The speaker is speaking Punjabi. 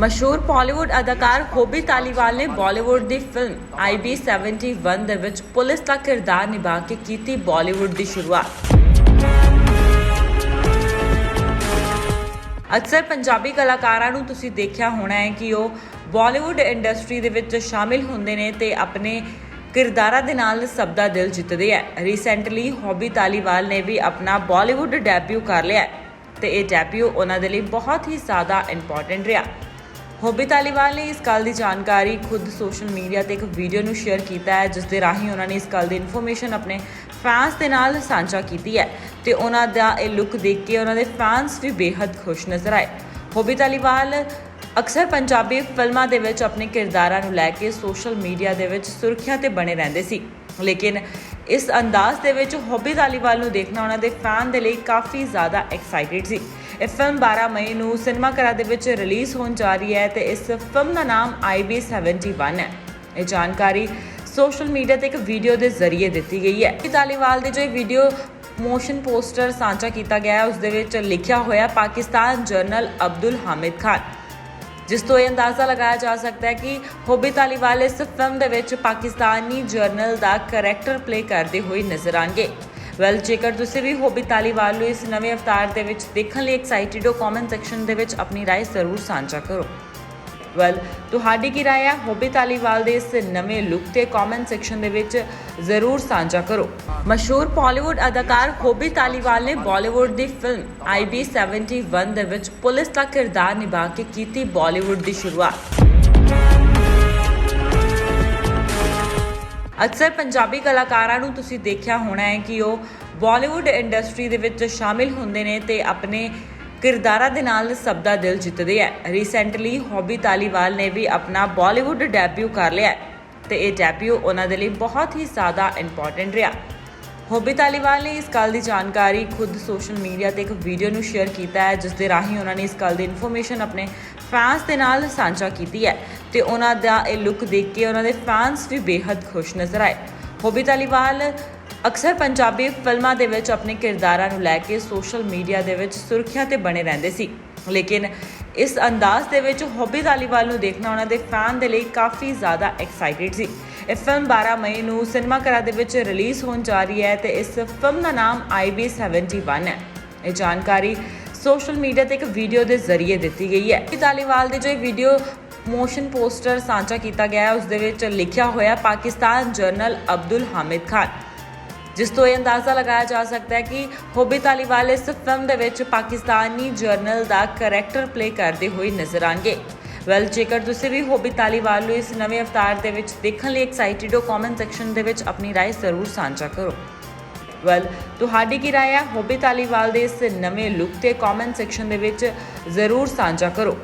ਮਸ਼ਹੂਰ ਬਾਲੀਵੁੱਡ ਅਦਾਕਾਰ ਹੋਬੀ ਤਾਲੀਵਾਲ ਨੇ ਬਾਲੀਵੁੱਡ ਦੀ ਫਿਲਮ IB 71 ਦੇ ਵਿੱਚ ਪੁਲਿਸ ਦਾ ਕਿਰਦਾਰ ਨਿਭਾ ਕੇ ਕੀਤੀ ਬਾਲੀਵੁੱਡ ਦੀ ਸ਼ੁਰੂਆਤ। ਅਕਸਰ ਪੰਜਾਬੀ ਕਲਾਕਾਰਾਂ ਨੂੰ ਤੁਸੀਂ ਦੇਖਿਆ ਹੋਣਾ ਹੈ ਕਿ ਉਹ ਬਾਲੀਵੁੱਡ ਇੰਡਸਟਰੀ ਦੇ ਵਿੱਚ ਸ਼ਾਮਿਲ ਹੁੰਦੇ ਨੇ ਤੇ ਆਪਣੇ ਕਿਰਦਾਰਾਂ ਦੇ ਨਾਲ ਸਭ ਦਾ ਦਿਲ ਜਿੱਤਦੇ ਹੈ ਰੀਸੈਂਟਲੀ ਹੌਬੀ ਤਾਲੀਵਾਲ ਨੇ ਵੀ ਆਪਣਾ ਬਾਲੀਵੁੱਡ ਡੈਬਿਊ ਕਰ ਲਿਆ ਹੈ ਤੇ ਇਹ ਡੈਬਿਊ ਉਹਨਾਂ ਦੇ ਲਈ ਬਹੁਤ ਹੀ ਜ਼ਿਆਦਾ ਇੰਪੋਰਟੈਂਟ ਰਿਹਾ। ਹੌਬੀ ਤਾਲੀਵਾਲ ਨੇ ਇਸ ਗੱਲ ਦੀ ਜਾਣਕਾਰੀ ਖੁਦ ਸੋਸ਼ਲ ਮੀਡੀਆ ਤੇ ਇੱਕ ਵੀਡੀਓ ਨੂੰ ਸ਼ੇਅਰ ਕੀਤਾ ਹੈ, ਜਿਸ ਦੇ ਰਾਹੀਂ ਉਹਨਾਂ ਨੇ ਇਸ ਗੱਲ ਦੀ ਇਨਫੋਰਮੇਸ਼ਨ ਆਪਣੇ ਫੈਨਸ ਦੇ ਨਾਲ ਸਾਂਝਾ ਕੀਤੀ ਹੈ ਤੇ ਉਹਨਾਂ ਦਾ ਇਹ ਲੁੱਕ ਦੇਖ ਕੇ ਉਹਨਾਂ ਦੇ ਫੈਨਸ ਵੀ ਬੇहद ਖੁਸ਼ ਨਜ਼ਰ ਆਏ। ਹੌਬੀ ਤਾਲੀਵਾਲ ਅਕਸਰ ਪੰਜਾਬੀ ਫਿਲਮਾਂ ਦੇ ਵਿੱਚ ਆਪਣੇ ਕਿਰਦਾਰਾਂ ਨੂੰ ਲੈ ਕੇ ਸੋਸ਼ਲ ਮੀਡੀਆ ਦੇ ਵਿੱਚ ਸੁਰਖੀਆਂ ਤੇ ਬਣੇ ਰਹਿੰਦੇ ਸੀ। ਲੇਕਿਨ ਇਸ ਅੰਦਾਜ਼ ਦੇ ਵਿੱਚ ਹੌਬੀ ਤਾਲੀਵਾਲ ਨੂੰ ਦੇਖਣਾ ਉਹਨਾਂ ਦੇ ਫੈਨ ਦੇ ਲਈ ਕਾਫੀ ਜ਼ਿਆਦਾ ਐਕਸਾਈਟਿਡ ਸੀ। ਇਹ ਫਿਲਮ 12 ਮਈ ਨੂੰ ਸਿਨੇਮਾ ਘਰਾਂ ਦੇ ਵਿੱਚ ਰਿਲੀਜ਼ ਹੋਣ ਜਾ ਰਹੀ ਹੈ ਤੇ ਇਸ ਫਿਲਮ ਦਾ ਨਾਮ IB 71 ਹੈ। ਇਹ ਜਾਣਕਾਰੀ ਸੋਸ਼ਲ ਮੀਡੀਆ ਤੇ ਇੱਕ ਵੀਡੀਓ ਦੇ ਜ਼ਰੀਏ ਦਿੱਤੀ ਗਈ ਹੈ। ਹੌਬੀ ਦੇ ਜੋ ਇਹ ਵੀਡੀਓ ਮੋਸ਼ਨ ਪੋਸਟਰ ਸਾਂਝਾ ਕੀਤਾ ਗਿਆ ਹੈ ਉਸ ਦੇ ਵਿੱਚ ਲਿਖਿਆ ਹੋਇਆ ਪਾਕਿਸਤਾਨ ਜਰਨਲ ਅਬਦੁਲ ਹਾਮਿਦ ਖਾਨ। ਜਿਸ ਤੋਂ ਇਹ ਅੰਦਾਜ਼ਾ ਲਗਾਇਆ ਜਾ ਸਕਦਾ ਹੈ ਕਿ ਹੋਬੀ ਤਾਲੀਵਾਲ ਇਸ ਫਿਲਮ ਦੇ ਵਿੱਚ ਪਾਕਿਸਤਾਨੀ ਜਰਨਲ ਦਾ ਕਰੈਕਟਰ ਪਲੇ ਕਰਦੇ ਹੋਏ ਨਜ਼ਰ ਆਣਗੇ। ਵੈਲ ਜੇਕਰ ਤੁਸੀਂ ਵੀ ਹੋਬੀ ਤਾਲੀਵਾਲ ਨੂੰ ਇਸ ਨਵੇਂ ਅਵਤਾਰ ਦੇ ਵਿੱਚ ਦੇਖਣ ਲਈ ਐਕਸਾਈਟਿਡ ਹੋ ਕਮੈਂਟ ਸੈਕਸ਼ਨ ਦੇ ਵਿੱਚ ਆਪਣੀ رائے ਜ਼ਰੂਰ ਸਾਂਝਾ ਕਰੋ ਵੈਲ ਤੁਹਾਡੀ ਕੀ رائے ਹੈ ਹੋਬੀ ਤਾਲੀਵਾਲ ਦੇ ਇਸ ਨਵੇਂ ਲੁੱਕ ਤੇ ਕਮੈਂਟ ਸੈਕਸ਼ਨ ਦੇ ਵਿੱਚ ਜ਼ਰੂਰ ਸਾਂਝਾ ਕਰੋ ਮਸ਼ਹੂਰ ਬਾਲੀਵੁੱਡ ਅਦਾਕਾਰ ਹੋਬੀ ਤਾਲੀਵਾਲ ਨੇ ਬਾਲੀਵੁੱਡ ਦੀ ਫਿਲਮ IB 71 ਦੇ ਵਿੱਚ ਪੁਲਿਸ ਦਾ ਕਿਰਦਾਰ ਨਿਭਾ ਕੇ ਕੀਤੀ ਬਾਲੀਵੁੱਡ ਦੀ ਸ਼ੁਰੂਆਤ ਅਕਸਰ ਪੰਜਾਬੀ ਕਲਾਕਾਰਾਂ ਨੂੰ ਤੁਸੀਂ ਦੇਖਿਆ ਹੋਣਾ ਹੈ ਕਿ ਉਹ ਬਾਲੀਵੁੱਡ ਇੰਡਸਟਰੀ ਦੇ ਵਿੱਚ ਸ਼ਾਮਿਲ ਹੁੰਦੇ ਨੇ ਤੇ ਆਪਣੇ ਕਿਰਦਾਰਾਂ ਦੇ ਨਾਲ ਸਭ ਦਾ ਦਿਲ ਜਿੱਤਦੇ ਹੈ ਰੀਸੈਂਟਲੀ ਹੌਬੀ ਤਾਲੀਵਾਲ ਨੇ ਵੀ ਆਪਣਾ ਬਾਲੀਵੁੱਡ ਡੈਬਿਊ ਕਰ ਲਿਆ ਹੈ ਤੇ ਇਹ ਡੈਬਿਊ ਉਹਨਾਂ ਦੇ ਲਈ ਬਹੁਤ ਹੀ ਜ਼ਿਆਦਾ ਇੰਪੋਰਟੈਂਟ ਰਿਹਾ। ਹੌਬੀ ਤਾਲੀਵਾਲ ਨੇ ਇਸ ਗੱਲ ਦੀ ਜਾਣਕਾਰੀ ਖੁਦ ਸੋਸ਼ਲ ਮੀਡੀਆ ਤੇ ਇੱਕ ਵੀਡੀਓ ਨੂੰ ਸ਼ੇਅਰ ਕੀਤਾ ਹੈ, ਜਿਸ ਦੇ ਰਾਹੀਂ ਉਹਨਾਂ ਨੇ ਇਸ ਗੱਲ ਦੀ ਇਨਫੋਰਮੇਸ਼ਨ ਆਪਣੇ ਫੈਨਸ ਦੇ ਨਾਲ ਸਾਂਝਾ ਕੀਤੀ ਹੈ ਤੇ ਉਹਨਾਂ ਦਾ ਇਹ ਲੁੱਕ ਦੇਖ ਕੇ ਉਹਨਾਂ ਦੇ ਫੈਨਸ ਵੀ ਬੇहद ਖੁਸ਼ ਨਜ਼ਰ ਆਏ। ਹੌਬੀ ਤਾਲੀਵਾਲ ਅਕਸਰ ਪੰਜਾਬੀ ਫਿਲਮਾਂ ਦੇ ਵਿੱਚ ਆਪਣੇ ਕਿਰਦਾਰਾਂ ਨੂੰ ਲੈ ਕੇ ਸੋਸ਼ਲ ਮੀਡੀਆ ਦੇ ਵਿੱਚ ਸੁਰਖੀਆਂ ਤੇ ਬਣੇ ਰਹਿੰਦੇ ਸੀ। ਲੇਕਿਨ ਇਸ ਅੰਦਾਜ਼ ਦੇ ਵਿੱਚ ਹੌਬੀ ਤਾਲੀਵਾਲ ਨੂੰ ਦੇਖਣਾ ਉਹਨਾਂ ਦੇ ਫੈਨ ਦੇ ਲਈ ਕਾਫੀ ਜ਼ਿਆਦਾ ਐਕਸਾਈਟਿਡ ਸੀ। ਇਹ ਫਿਲਮ 12 ਮਈ ਨੂੰ ਸਿਨੇਮਾ ਘਰਾਂ ਦੇ ਵਿੱਚ ਰਿਲੀਜ਼ ਹੋਣ ਜਾ ਰਹੀ ਹੈ ਤੇ ਇਸ ਫਿਲਮ ਦਾ ਨਾਮ IB 71 ਹੈ। ਇਹ ਜਾਣਕਾਰੀ ਸੋਸ਼ਲ ਮੀਡੀਆ ਤੇ ਇੱਕ ਵੀਡੀਓ ਦੇ ਜ਼ਰੀਏ ਦਿੱਤੀ ਗਈ ਹੈ। ਹੌਬੀ ਦੀ ਜੋ ਵੀਡੀਓ ਮੋਸ਼ਨ ਪੋਸਟਰ ਸਾਂਝਾ ਕੀਤਾ ਗਿਆ ਹੈ, ਉਸ ਦੇ ਵਿੱਚ ਲਿਖਿਆ ਹੋਇਆ ਪਾਕਿਸਤਾਨ ਜਰਨਲ ਅਬਦੁਲ ਹਾਮਿਦ ਖਾਨ। ਜਿਸ ਤੋਂ ਇਹ ਅੰਦਾਜ਼ਾ ਲਗਾਇਆ ਜਾ ਸਕਦਾ ਹੈ ਕਿ ਹੋਬੀ ਤਾਲੀਵਾਲ ਇਸ ਫਿਲਮ ਦੇ ਵਿੱਚ ਪਾਕਿਸਤਾਨੀ ਜਰਨਲ ਦਾ ਕਰੈਕਟਰ ਪਲੇ ਕਰਦੇ ਹੋਏ ਨਜ਼ਰ ਆਣਗੇ ਵੈਲ ਜੇਕਰ ਤੁਸੀਂ ਵੀ ਹੋਬੀ ਤਾਲੀਵਾਲ ਨੂੰ ਇਸ ਨਵੇਂ ਅਵਤਾਰ ਦੇ ਵਿੱਚ ਦੇਖਣ ਲਈ ਐਕਸਾਈਟਿਡ ਹੋ ਕਮੈਂਟ ਸੈਕਸ਼ਨ ਦੇ ਵਿੱਚ ਆਪਣੀ رائے ਜ਼ਰੂਰ ਸਾਂਝਾ ਕਰੋ ਵੈਲ ਤੁਹਾਡੀ ਕੀ رائے ਹੈ ਹੋਬੀ ਤਾਲੀਵਾਲ ਦੇ ਇਸ ਨਵੇਂ ਲੁੱਕ ਤੇ ਕਮੈਂਟ ਸੈਕਸ਼ਨ ਦੇ ਵਿੱਚ ਜ਼ਰੂਰ ਸਾਂਝਾ ਕਰੋ